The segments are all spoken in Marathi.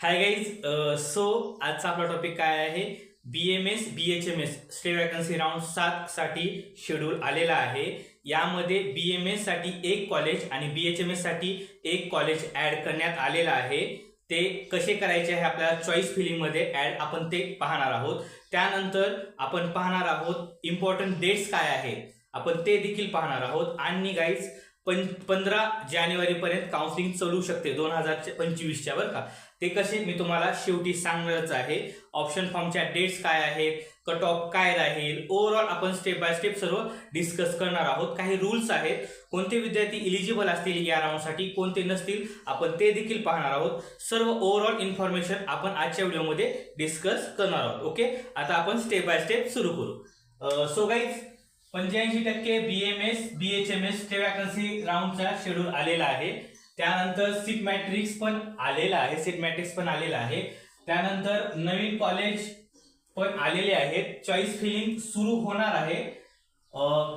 हाय गाईज सो आजचा आपला टॉपिक काय आहे? B M S B H M S stray vacancy round सात साठी शेड्यूल आलेला आहे. यामध्ये बी एम एससाठी एक कॉलेज आणि बी एच एम एससाठी एक कॉलेज ऍड करण्यात आलेलं आहे. ते कसे करायचे आहे आपल्याला चॉईस फिलिंगमध्ये ॲड आपण ते पाहणार आहोत. त्यानंतर आपण पाहणार आहोत इम्पॉर्टंट डेट्स काय आहेत. आपण ते देखील पाहणार आहोत. आणि गाईज पं पंधरा जानेवारीपर्यंत काउन्सिलिंग चालू शकते दोन हजार पंचवीसच्या बरं का. ते कसे? मी तुम्हाला शेवटी सांगणारच आहे. ऑप्शन फॉर्मच्या डेट्स काय आहेत? कट ऑफ काय राहील? ओव्हरऑल आपण स्टेप बाय स्टेप सर्व डिस्कस करणार आहोत. काही रूल्स आहेत. कोणते विद्यार्थी इलिजिबल असतील या राऊंडसाठी कोणते नसतील? आपण ते देखील पाहणार आहोत. सर्व ओव्हरऑल इन्फॉर्मेशन आपण आजच्या व्हिडिओमध्ये डिस्कस करणार आहोत. ओके आता आपण स्टेप बाय स्टेप सुरू करू. सो गाईज पंच्याऐंशी टक्के B M S B H M S चे वॅकन्सी राऊंडचा शेड्यूल आलेला आहे. त्यानंतर सीट मॅट्रिक्स पण आलेला आहे सीट मॅट्रिक्स पण आलेला आहे. त्यानंतर नवीन कॉलेज पण आलेले आहेत. चॉईस फिलिंग सुरू होणार आहे.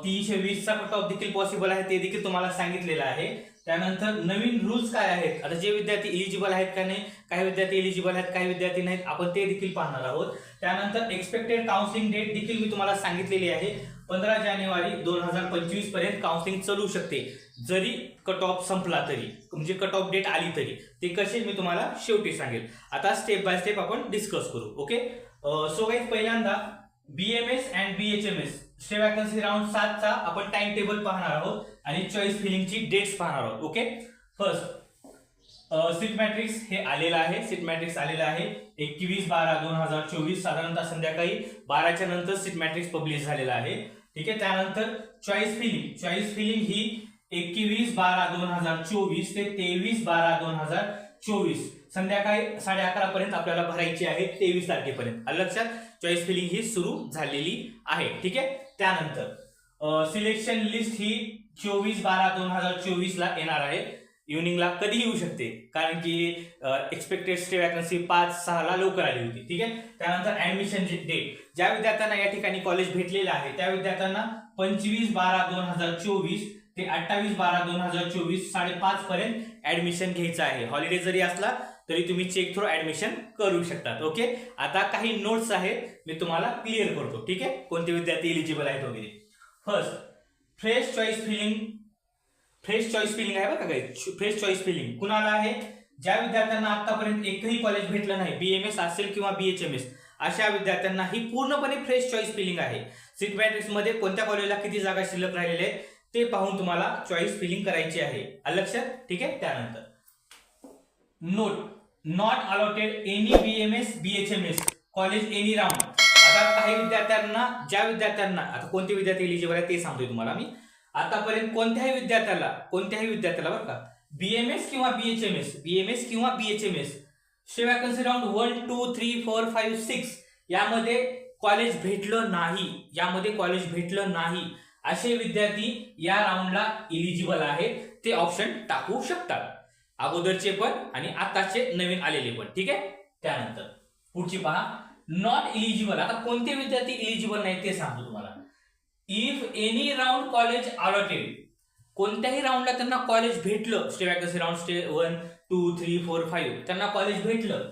तीनशे वीसचा कट ऑफ देखील पॉसिबल आहे ते देखील तुम्हाला सांगितलेलं आहे. त्यानंतर नवीन रूल्स काय आहेत? आता जे विद्यार्थी इलिजिबल आहेत का नाही काही विद्यार्थी इलिजिबल आहेत काही विद्यार्थी नाहीत आपण ते देखील पाहणार आहोत. त्यानंतर एक्सपेक्टेड काउन्सिलिंग डेट देखील मी तुम्हाला सांगितलेली आहे. पंधरा जानेवारी दोन हजार पंचवीसपर्यंत काउन्सिलिंग चालू शकते. जरी कट ऑफ संपला तरी म्हणजे कट ऑफ डेट आली तरी ते कसे मी तुम्हाला शेवटी सांगेल. आता स्टेप बाय स्टेप आपण डिस्कस करू ओके सो गाईज पहिल्यांदा B M S and B H M S stray vacancy round सातचा आपण टाइम टेबल पाहणार आहोत. आणि चॉईस फिलिंगची डेट्स पाहणार आहोत. ओके फर्स्ट सीट मॅट्रिक्स हे आलेलं आहे. सीट मॅट्रिक्स आलेलं आहे. एकवीस बारा दोन हजार चोवीस साधारणतः संध्याकाळी बाराच्या नंतर सीट मॅट्रिक्स पब्लिश झालेला आहे. ठीक आहे? त्यानंतर चॉईस फिलिंग चॉईस फिलिंग ही एकवीस बारा दोन हजार चोवीस ते तेवीस बारा दोन हजार चोवीस. संध्याकाळी साडे अकरा पर्यंत आपल्याला भरायची आहे तेवीस तारखेपर्यंत. लक्षात? चॉईस फिलिंग ही सुरू झालेली आहे. ठीक आहे? त्यानंतर सिलेक्शन लिस्ट ही चोवीस बारा दोन हजार चोवीस ला येणार आहे. इव्हनिंगला कधी येऊ शकते. कारण की एक्सपेक्टेड स्टे वॅकन्सी पाच सहाला लवकर आली होती. ठीक आहे? त्यानंतर ऍडमिशन डेट ज्या विद्यार्थ्यांना या ठिकाणी कॉलेज भेटलेलं आहे त्या विद्यार्थ्यांना पंचवीस बारा दोन हजार चोवीस ते अठ्ठावीस बारा दोन हजार चोवीस साडेपाच पर्यंत ऍडमिशन घ्यायचं आहे. हॉलिडे जरी असला तरी तुम्ही चेक थ्रू ऍडमिशन करू शकतात. ओके आता काही नोट्स आहेत मी तुम्हाला क्लिअर करतो. ठीक आहे? कोणते विद्यार्थी एलिजिबल आहेत वगैरे. First fresh choice filling fresh choice filling आहे बघा का काही फ्रेश चॉईस फिलिंग कुणाला आहे? ज्या विद्यार्थ्यांना आतापर्यंत एकही कॉलेज भेटलं नाही बीएमएस असेल किंवा बीएचएमएस अशा विद्यार्थ्यांना ही पूर्णपणे फ्रेश चॉईस फिलिंग आहे. सीट मॅट्रिक्समध्ये कोणत्या कॉलेजला किती जागा शिल्लक राहिलेल्या आहेत ते पाहून तुम्हाला चॉईस फिलिंग करायची आहे. लक्षात? ठीक आहे? त्यानंतर. Note not allotted any BMS BHMS college any round आता काही विद्यार्थ्यांना ज्या विद्यार्थ्यांना आता कोणते विद्यार्थी एलिजिबल आहे ते सांगतोय तुम्हाला मी. आतापर्यंत कोणत्याही विद्यार्थ्याला कोणत्याही विद्यार्थ्याला बरं का बीएमएस किंवा बीएचएमएस बीएमएस किंवा BHMS stray vacancy round one two three four five six यामध्ये कॉलेज भेटलं नाही. यामध्ये कॉलेज भेटलं नाही. असे विद्यार्थी या राऊंडला इलिजिबल आहेत. ते ऑप्शन टाकू शकतात. अगोदरचे पण आणि आताचे नवीन आलेले पण. ठीक आहे? त्यानंतर पुढची पहा. नॉट इलिजिबल आता कोणते विद्यार्थी इलिजिबल नाही ते सांगतो तुम्हाला. If any round college allotted कोणत्याही राऊंडला त्यांना कॉलेज भेटलं stray vacancy round stray one two three four five त्यांना कॉलेज भेटलं.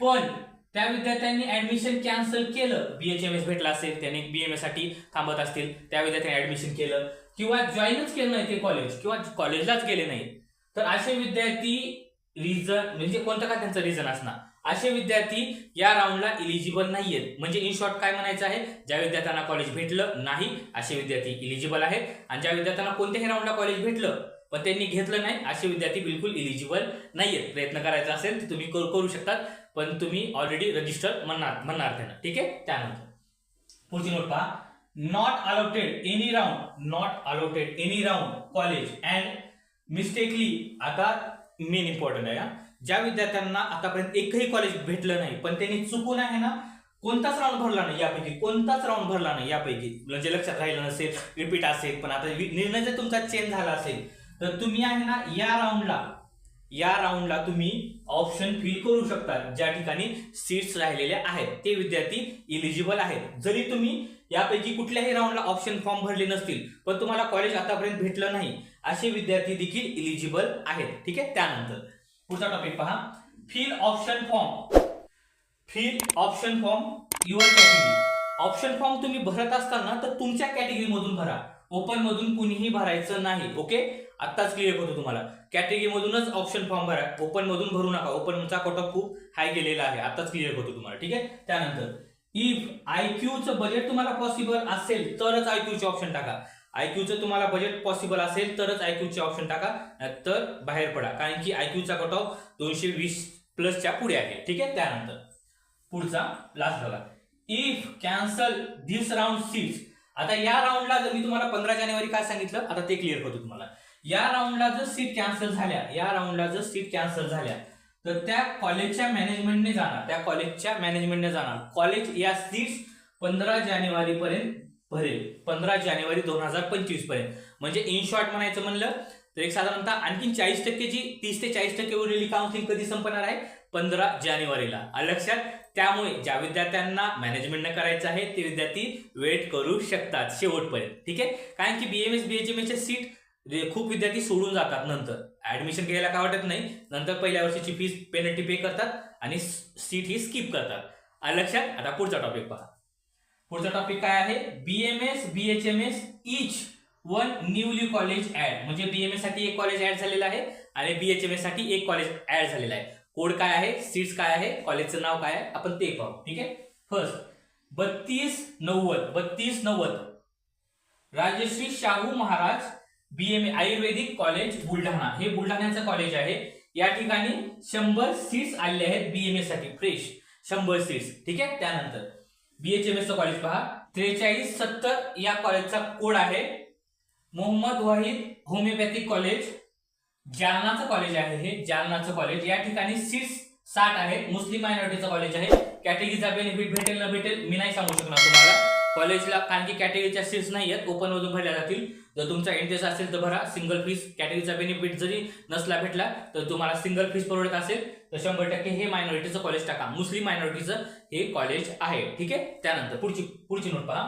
पण त्या विद्यार्थ्यांनी ऍडमिशन कॅन्सल केलं. बीएचएमएस भेटला असेल त्यांनी बीएमएससाठी थांबत असतील त्या विद्यार्थ्यांनी ऍडमिशन केलं. किंवा जॉईनच केलं नाही ते कॉलेज किंवा कॉलेजलाच गेले नाही तर असे विद्यार्थी रिझन म्हणजे कोणतं का त्यांचं रिझन असणार? असे विद्यार्थी या राऊंडला इलिजिबल नाहीयेत. म्हणजे इन शॉर्ट काय म्हणायचं आहे? ज्या विद्यार्थ्यांना कॉलेज भेटलं नाही असे विद्यार्थी इलिजिबल आहेत. आणि ज्या विद्यार्थ्यांना कोणत्याही राऊंडला कॉलेज भेटलं पण त्यांनी घेतलं नाही असे विद्यार्थी बिलकुल इलिजिबल नाही आहेत प्रयत्न करायचा असेल तर तुम्ही करू करू शकतात पण तुम्ही ऑलरेडी रजिस्टर म्हणणार म्हणणार त्यांना. ठीक आहे? त्यानंतर. पुढची नोट पहा. Not allotted any round not allotted any round college and mistakenly आता मेन इम्पॉर्टंट आहे हा. ज्या विद्यार्थ्यांना आतापर्यंत एकही कॉलेज भेटलं नाही पण त्यांनी चुकून आहे ना कोणताच राऊंड भरला नाही यापैकी कोणताच राऊंड भरला नाही यापैकी. म्हणजे लक्षात राहिलं नसेल रिपीट असेल पण आता निर्णय जर तुमचा चेंज झाला असेल तर तुम्ही आहे ना या राऊंडला या राऊंडला तुम्ही ऑप्शन फिल करू शकता ज्या ठिकाणी सीट्स राहिलेल्या आहेत. ते विद्यार्थी इलिजिबल आहेत. जरी तुम्ही यापैकी कुठल्याही राऊंडला ऑप्शन फॉर्म भरले नसतील पण तुम्हाला कॉलेज आतापर्यंत भेटलं नाही असे विद्यार्थी देखील इलिजिबल आहेत. ठीक आहे? त्यानंतर. पुढचा टॉपिक पहा. Fill option form fill option form your category option form तुम्ही भरत असताना तर तुमच्या कॅटेगरी मधून भरा. ओपन मधून कुणीही भरायचं नाही ओके आत्ताच क्लिअर होतो तुम्हाला. कॅटेगरी मधूनच ऑप्शन फॉर्म भरा. ओपन मधून भरू नका. ओपनचा कट ऑफ खूप हाय गेलेला आहे. आताच क्लिअर होतो तुम्हाला ठीक आहे? त्यानंतर इफ आयक्यूचं बजेट तुम्हाला पॉसिबल असेल तरच आयक्यूचे ऑप्शन टाका. आयक्यूचं तुम्हाला बजेट पॉसिबल असेल तरच आयक्यूचे ऑप्शन टाका तर बाहेर पडा. कारण की आयक्यूचा कट ऑफ दोनशे वीस प्लसच्या पुढे आहे. ठीक आहे? त्यानंतर. पुढचा लास्ट बघा. If cancel this round seats आता या राऊंडला जर मी तुम्हाला पंधरा जानेवारी काय सांगितलं? आता ते क्लिअर करतो तुम्हाला. या राऊंडला जर सीट कॅन्सल झाल्या या राऊंडला जर सीट कॅन्सल झाल्या तर त्या कॉलेजच्या मॅनेजमेंटने जाणार. त्या कॉलेजच्या मॅनेजमेंटने जाणार. कॉलेज या सीट्स पंधरा जानेवारी पर्यंत भरेल. पंधरा जानेवारी दोन हजार पंचवीसपर्यंत. म्हणजे इन शॉर्ट म्हणायचं म्हणलं तर एक साधारणतः आणखी चाळीस टक्के जी तीस ते चाळीस टक्के उरलेली काउन्सिलिंग कधी संपणार आहे? पंधरा जानेवारीला. लक्षात? त्यामुळे ज्या विद्यार्थ्यांना मॅनेजमेंटनं करायचं आहे ते विद्यार्थी वेट करू शकतात शेवटपर्यंत. ठीक आहे? कारण की बीएमएस बीएचएमएसच्या सीट खूप विद्यार्थी सोडून जातात नंतर. ऍडमिशन घ्यायला काय वाटत नाही? नंतर पहिल्या वर्षीची फीस पेनल्टी पे करतात आणि सीट ही स्किप करतात. लक्षात? आता पुढचा टॉपिक पहा. पुढचा टॉपिक काय आहे? BMS BHMS each one newly college add म्हणजे बीएमएससाठी एक कॉलेज ऍड झालेलं आहे आणि बीएचएमएससाठी एक कॉलेज ऍड झालेलं आहे. कोड काय आहे? सीट्स काय आहे? कॉलेजचं नाव काय आहे? आपण ते पाहू. ठीक आहे? फर्स्ट बत्तीस नव्वद बत्तीस नव्वद. Rajshri Shahu Maharaj BMA ayurvedic college Buldhana. हे बुलढाण्याचं कॉलेज आहे. या ठिकाणी शंभर सीट्स आलेले आहेत बीएमएससाठी. फ्रेश शंभर सीट्स ठीक आहे? त्यानंतर बीएचएमएस कॉलेज पहा. त्रेचाळीस सत्तर या कॉलेजचा कोड आहे. मोहम्मद वाहिद होमिओपॅथिक कॉलेज जालनाचं कॉलेज आहे हे. जालनाचं कॉलेज या ठिकाणी सीट्स साठ आहेत मुस्लिम मायनॉरिटीचं कॉलेज आहे. कॅटेगरीचा बेनिफिट भेटेल न भेटेल मी नाही सांगू शकणार तुम्हाला. कॉलेजला कारण की कॅटेगरीच्या सीट्स नाही आहेत ओपन मधून भरल्या जातील. जर तुमचा इंटरेस्ट असेल तर भरा. सिंगल फीस कॅटेगरीचा बेनिफिट जरी नसला भेटला तर तुम्हाला सिंगल फीस परवडत असेल तर शंभर टक्के हे मायनॉरिटीचं कॉलेज टाका. मुस्लिम मायनॉरिटीचं हे कॉलेज आहे. ठीक आहे? त्यानंतर पुढची पुढची नोट पहा.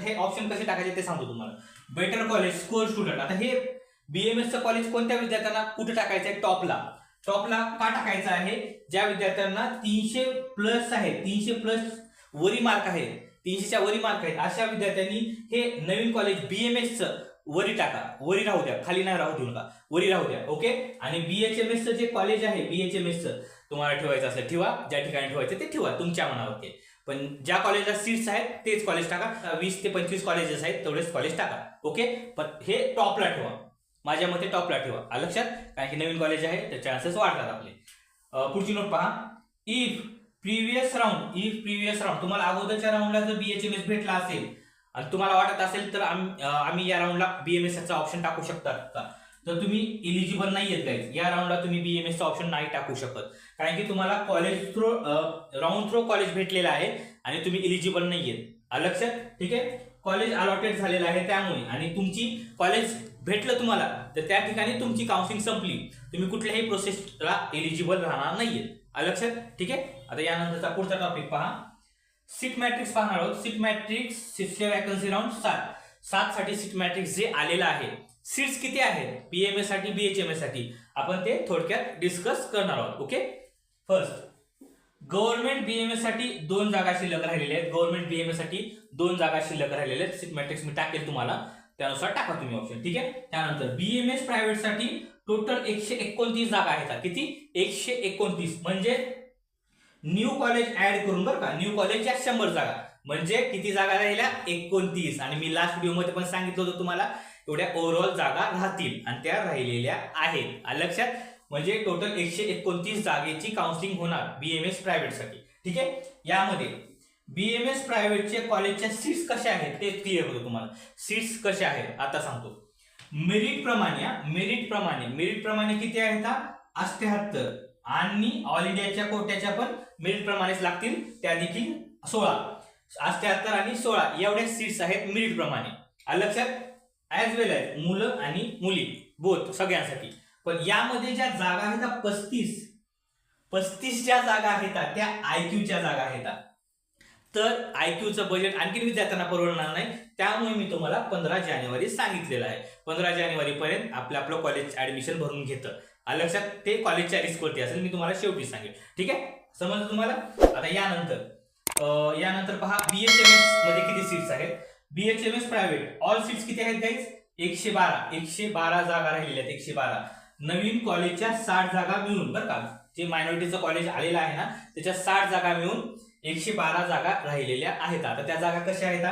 हे ऑप्शन कसे टाकायचे ते सांगतो तुम्हाला. बेटर कॉलेज स्कोर स्टुडंट आता हे बीएमएसचं कॉलेज कोणत्या विद्यार्थ्यांना कुठे टाकायचं आहे टॉपला टॉपला का टाकायचं आहे? ज्या विद्यार्थ्यांना तीनशे प्लस आहे तीनशे प्लस वरी मार्क आहे तीनशेच्या वरी मार्क आहेत अशा विद्यार्थ्यांनी हे नवीन कॉलेज बीएमएसचं वरी टाका वरी राहू द्या खाली नाही राहू देऊ नका वरी राहू द्या ओके आणि बीएचएमएसचं जे कॉलेज आहे बीएचएमएसचं तुम्हाला ठेवायचं असेल ठेवा ज्या ठिकाणी ठेवायचं ते ठेवा तुमच्या मनावरती. पण ज्या कॉलेजला सीट्स आहेत तेच कॉलेज टाका वीस ते पंचवीस कॉलेजेस आहेत तेवढेच कॉलेज टाका ओके पण हे टॉपला ठेवा. माझ्या मते टॉपला ठेवा. लक्षात? कारण की नवीन कॉलेज आहे तर चान्सेस वाढतात आपले. पुढची नोट पहा. If previous round if previous round तुम्हाला अगोदरच्या राऊंडला जर बीएचएमएस भेटला असेल आणि तुम्हाला वाटत असेल तर आम्ही या राऊंडला बीएमएसचा ऑप्शन टाकू शकतात का? तर तुम्ही इलिजिबल नाही आहेत गाईज या राऊंडला तुम्ही बीएमएसचा ऑप्शन नाही टाकू शकत. कारण की तुम्हाला college through round through college भेटलेलं आहे आणि तुम्ही इलिजिबल नाही आहेत अलक्ष लक्षात? ठीक आहे? कॉलेज अलॉटेड झालेलं आहे त्यामुळे. आणि तुमची कॉलेज भेटलं तुम्हाला तर त्या ठिकाणी तुमची काउन्सिलिंग संपली. तुम्ही कुठल्याही प्रोसेसला एलिजिबल राहणार नाहीये आलं लक्षात? ठीक आहे? आता यानंतरचा पुढचा टॉपिक पहा. सीट मॅट्रिक्स पाहणार आहोत. सीट मॅट्रिक्स सीटच्या वॅकन्सी राऊंड सात सात. साठी सीट मॅट्रिक्स जे आलेलं आहे सीट्स किती आहेत बीएमएससाठी बीएचएमए साठी. आपण ते थोडक्यात डिस्कस करणार आहोत. ओके फर्स्ट गव्हर्नमेंट बीएमएससाठी दोन जागा शिल्लक राहिलेल्या आहेत. गव्हर्नमेंट बीएमए साठी दोन जागा शिल्लक राहिलेल्या आहेत. सीट मॅट्रिक्स मी टाकेल तुम्हाला. त्यानुसार टाका तुम्ही ऑप्शन ठीक आहे? त्यानंतर बीएमएस प्रायव्हेटसाठी टोटल एकशे एकोणतीस जागा आहेत. किती? एकशे एकोणतीस. म्हणजे न्यू कॉलेज ऍड करून बरं का. न्यू कॉलेजच्या शंभर जागा. म्हणजे किती जागा राहिल्या? एकोणतीस. आणि मी लास्ट व्हिडिओमध्ये पण सांगितलं होतं तुम्हाला एवढ्या ओव्हरऑल जागा राहतील. आणि त्या राहिलेल्या आहेत. लक्षात? म्हणजे टोटल एकशे एकोणतीस जागेची काउन्सिलिंग होणार बीएमएस प्रायव्हेटसाठी ठीक आहे? यामध्ये बीएमएस प्रायव्हेटचे कॉलेजच्या सीट्स कशा आहेत? ते क्लिअर होतं तुम्हाला. सीट्स कशा आहेत? आता सांगतो. मेरिट प्रमाणे मेरिट प्रमाणे. मेरिट प्रमाणे किती आहेत हा? अठ्याहत्तर. आणि ऑल इंडियाच्या कोट्याच्या पण मेरिट प्रमाणेच लागतील. त्या देखील सोळा. अठ्याहत्तर आणि सोळा एवढ्या सीट्स आहेत मेरिट प्रमाणे. आलं लक्षात? ऍज वेल एज मुलं आणि मुली बोथ सगळ्यांसाठी. पण यामध्ये ज्या जागा आहेत त्या पस्तीस. पस्तीस ज्या जागा आहेत त्या- आयक्यूच्या जागा आहेत. तर आयक्यूचं बजेट आणखी विद्यार्थ्यांना परवडणार नाही. त्यामुळे मी तुम्हाला पंधरा जानेवारी सांगितलेलं आहे. पंधरा जानेवारीपर्यंत आपलं आपलं कॉलेज ऍडमिशन भरून घेतं. आलं लक्षात ते कॉलेजच्या रिस्कवरती असेल मी तुम्हाला शेवटी सांगेल. ठीक आहे? समजलं तुम्हाला? आता यानंतर यानंतर पहा बीएचएमएसमध्ये किती सीट्स आहेत? बीएचएमएस प्रायव्हेट ऑल सीट्स किती आहेत गाईज एकशे बारा. एकशे बारा जागा राहिलेल्या आहेत एकशे बारा. नवीन कॉलेजच्या साठ जागा मिळून बरं का? जे मायनॉरिटीचं कॉलेज आलेलं आहे ना त्याच्या साठ जागा मिळून एकशे बारा जागा राहिलेल्या आहेत. आता त्या जागा कशा आहेत?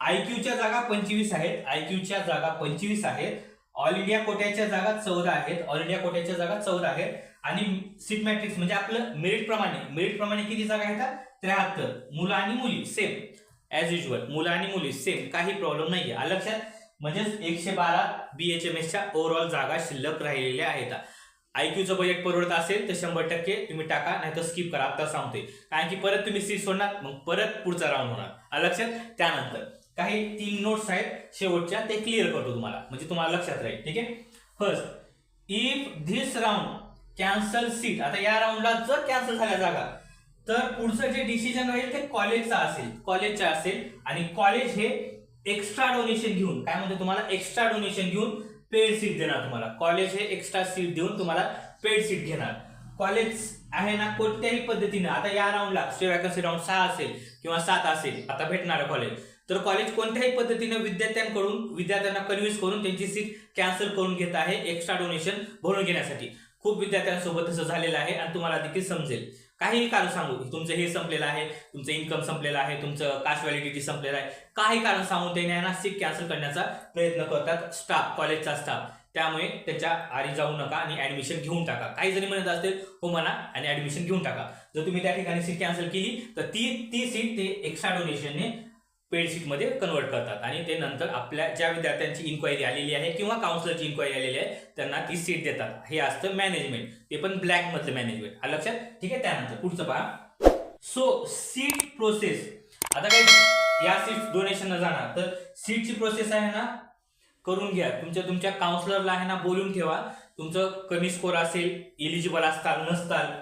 आयक्यूच्या जागा पंचवीस आहेत. आयक्यूच्या जागा पंचवीस आहेत. ऑल इंडिया कोट्याच्या जागा चौदा आहेत. ऑल इंडिया कोट्याच्या जागा चौदा आहेत. आणि सीट मॅट्रिक्स म्हणजे आपलं मेरिट प्रमाणे. मेरिट प्रमाणे किती जागा आहेत? त्र्याहत्तर. मुलं आणि मुली सेम ऍज युजल मुलं आणि मुली सेम काही प्रॉब्लेम नाहीये. आहे लक्षात? म्हणजेच एकशे बारा बीएचएमएसच्या ओव्हरऑल जागा शिल्लक राहिलेल्या आहेत. आयक्यूचं बजेट परवडत असेल तर शंभर टक्के तुम्ही टाका नाही तर स्किप करा. आता सांगते कारण की परत तुम्ही सीट सोडणार मग परत पुढचा राऊंड होणार. लक्षात? त्यानंतर. काही तीन नोट्स आहेत शेवटच्या ते क्लिअर करतो तुम्हाला. म्हणजे तुम्हाला लक्षात राहील. ठीक आहे? First if this round cancel seat आता या राऊंडला जर कॅन्सल झाल्या जागा तर पुढचं जे डिसिजन राहील ते कॉलेजचा असेल. कॉलेजचा असेल. आणि कॉलेज हे एक्स्ट्रा डोनेशन घेऊन काय म्हणते तुम्हाला? एक्स्ट्रा डोनेशन घेऊन पेड सीट देणार तुम्हाला. कॉलेज हे एक्स्ट्रा सीट देऊन तुम्हाला पेड सीट घेणार. कॉलेज आहे ना कोणत्याही पद्धतीने आता या राऊंडला स्टे वॅकन्सी राऊंड सहा असेल किंवा सात असेल आता भेटणार कॉलेज तर कॉलेज कोणत्याही पद्धतीने विद्यार्थ्यांकडून विद्यार्थ्यांना कन्व्हिन्स करून त्यांची सीट कॅन्सल करून घेत आहे एक्स्ट्रा डोनेशन भरून घेण्यासाठी. खूप विद्यार्थ्यांसोबत तसं झालेलं आहे आणि तुम्हाला देखील समजेल. काहीही कारण सांगू तुमचं हे संपलेलं आहे तुमचं इन्कम संपलेलं आहे तुमचं कास्ट व्हॅलिडिटी संपलेलं आहे. काही कारण सांगून त्यांनी आहे सीट कॅन्सल करण्याचा प्रयत्न करतात स्टाफ कॉलेजचा स्टाफ त्यामुळे त्याच्या आरी जाऊ नका आणि ऍडमिशन घेऊन टाका. काही जणी म्हणत असतील हो म्हणा आणि ऍडमिशन घेऊन टाका. जर तुम्ही त्या ठिकाणी सीट कॅन्सल केली तर ती ती सीट ते एक्स्ट्रा डोनेशनने स्पेडशीटमध्ये कन्वर्ट करतात. आणि ते नंतर आपल्या ज्या विद्यार्थ्यांची इन्क्वायरी आलेली आहे किंवा काउन्सिलरची इन्क्वायरी आलेली आहे त्यांना ती सीट देतात. हे असतं मॅनेजमेंट ते पण ब्लॅकमधलं मॅनेजमेंट आलं लक्षात? ठीक आहे? त्यानंतर पुढचं पहा. सो सीट प्रोसेस आता काही या सीट डोनेशन जाणार. तर सीटची प्रोसेस आहे ना? करून घ्या. तुमच्या तुमच्या काउन्सिलरला आहे ना बोलून ठेवा. तुमचं कमी स्कोर असेल इलिजिबल असताल नसताल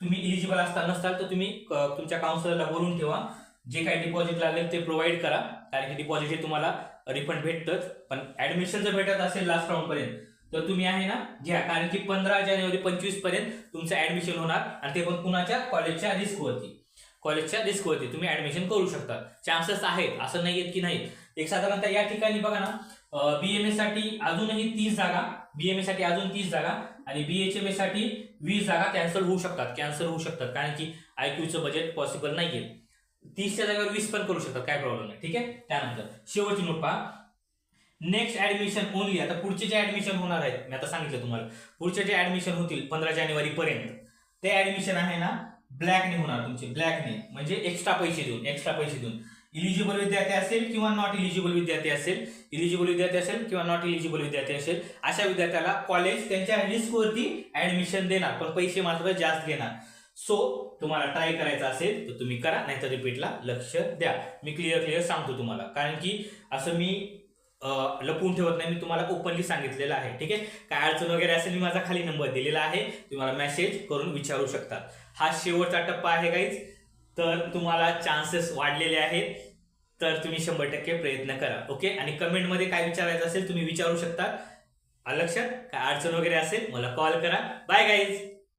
तुम्ही इलिजिबल असताल नसताल तर तुम्ही तुमच्या काउन्सिलरला बोलून ठेवा. जे काही डिपॉझिट लागेल ते प्रोव्हाइड करा. कारण की डिपॉझिट हे तुम्हाला रिफंड भेटतच. पण ऍडमिशन जर भेटत असेल लास्ट राऊंड पर्यंत तर तुम्ही आहे ना घ्या. कारण की पंधरा जानेवारी पंचवीसपर्यंत तुमचं ऍडमिशन होणार आणि ते पण कुणाच्या? कॉलेजच्या रिस्कवरती कॉलेजच्या रिस्कवरती तुम्ही ऍडमिशन करू शकता. चान्सेस आहेत. असं नाही आहेत की नाहीत एक साधारणतः या ठिकाणी बघा ना बीएमएससाठी अजूनही तीस जागा बीएमएससाठी अजून तीस जागा आणि बीएचएमएससाठी वीस जागा कॅन्सल होऊ शकतात. कॅन्सल होऊ शकतात. कारण की आयक्यूचं बजेट पॉसिबल नाहीये. तीसच्या जागेवर वीस पण करू शकतात काय प्रॉब्लेम नाही ठीक आहे? त्यानंतर शेवटची नोट पहा. नेक्स्ट ऍडमिशन ओनली आता पुढचे जे ऍडमिशन होणार आहेत मी आता सांगितलं तुम्हाला पुढचे जे ऍडमिशन होतील पंधरा जानेवारी पर्यंत ते ऍडमिशन आहे ना ब्लॅकने होणार तुमचे ब्लॅकने म्हणजे एक्स्ट्रा पैसे देऊन एक्स्ट्रा पैसे देऊन. इलिजिबल विद्यार्थी असेल किंवा नॉट इलिजिबल विद्यार्थी असेल इलिजिबल विद्यार्थी असेल किंवा नॉट इलिजिबल विद्यार्थी असेल अशा विद्यार्थ्याला कॉलेज त्यांच्या रिस्कवरती ऍडमिशन देणार पण पैसे मात्र जास्त घेणार. सो तुम्हाला ट्राय करायचं असेल तर तुम्ही करा नाहीतर रिपीटला लक्ष द्या. मी क्लिअर क्लिअर सांगतो तुम्हाला. कारण की असं मी लपवून ठेवत नाही मी तुम्हाला ओपनली सांगितलेलं आहे. ठीक आहे? काय अडचण वगैरे असेल मी माझा खाली नंबर दिलेला आहे. तुम्हाला मेसेज करून विचारू शकता हा शेवटचा टप्पा आहे काहीच तर तुम्हाला चान्सेस वाढलेले आहेत. तर तुम्ही शंभर टक्के प्रयत्न करा. ओके? आणि कमेंटमध्ये काय विचारायचं असेल तुम्ही विचारू शकता. लक्षात? काय अडचण वगैरे असेल मला कॉल करा. Bye guys